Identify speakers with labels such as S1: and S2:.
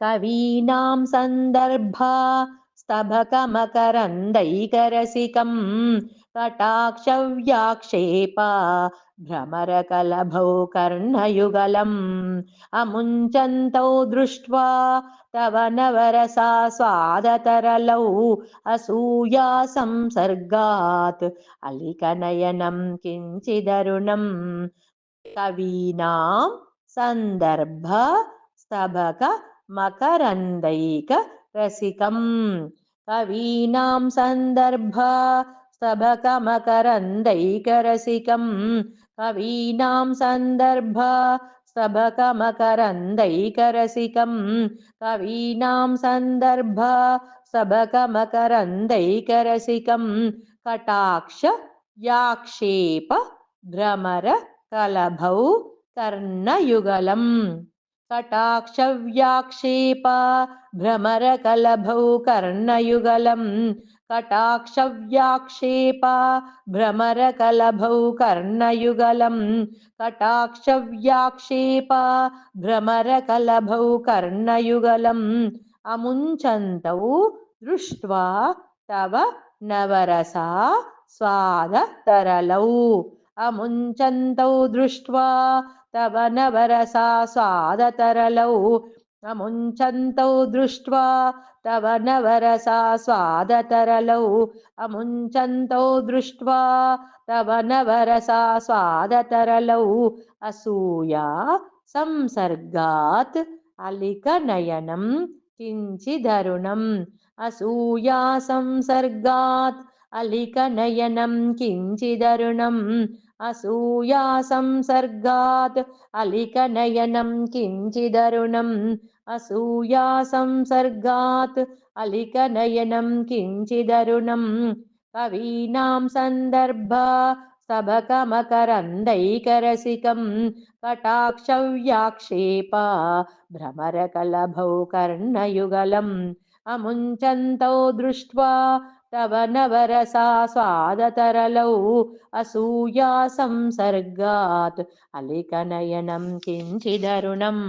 S1: కవీనాం సందర్భా స్తభకమకరందైకరసికం కటాక్షవ్యాక్షేప భ్రమరకలభౌ కర్ణయుగలం అముంచంతౌ దృష్ట్వా తవ నవరసా స్వాదతరలౌ అసూయా సంసర్గాత్ అలికనయనం కించిదరుణం కవీనాం సందర్భ స్తభక मकरन्दैकरसिकं कवीनां सन्दर्भ स्तभकमकरन्दैकरसिकं कवीनां सन्दर्भ स्तभकमकरन्दैकरसिकं कवीनां सन्दर्भ स्तभकमकरन्दैकरसिकं कटाक्ष याक्षेप भ्रमर कलभौ कर्णयुगलम् कटाक्षव्याक्षेप भ्रमरकलभौ कर्णयुगलम् कटाक्षव्याक्षेप भ्रमरकलभौ कर्णयुगलम् कटाक्षव्याक्षेप भ्रमरकलभौ कर्णयुगलम् अमुञ्चन्तौ दृष्ट्वा तव नवरसा स्वादतरलौ अमुञ्चन्तौ दृष्ट्वा తవ నవరసా స్వాదతరలౌ అముంచంతౌ దృష్ట్వా తవ నవరసా స్వాదతరలౌ అముంచంతౌ దృష్ట్వా తవ నవరసా స్వాదతరలౌ అసూయా సంసర్గాత్ అలికనయనం కించిదరుణం అసూయా సంసర్గాత్ అలికనయనం కించిదరుణం असूया संसर्गात् अलिकनयनं किञ्चिदरुणम्। असूया संसर्गात् अलिकनयनं किञ्चिदरुणम्। कवीनां सन्दर्भ स्तभकमकरन्दैकरसिकं कटाक्षव्याक्षेपा भ्रमरकलभौ कर्णयुगलम्। अमुञ्चन्तौ दृष्ट्वा तव नवरसा स्वादतरलौ असूया संसर्गात् अलिकनयनं किञ्चिदरुणम्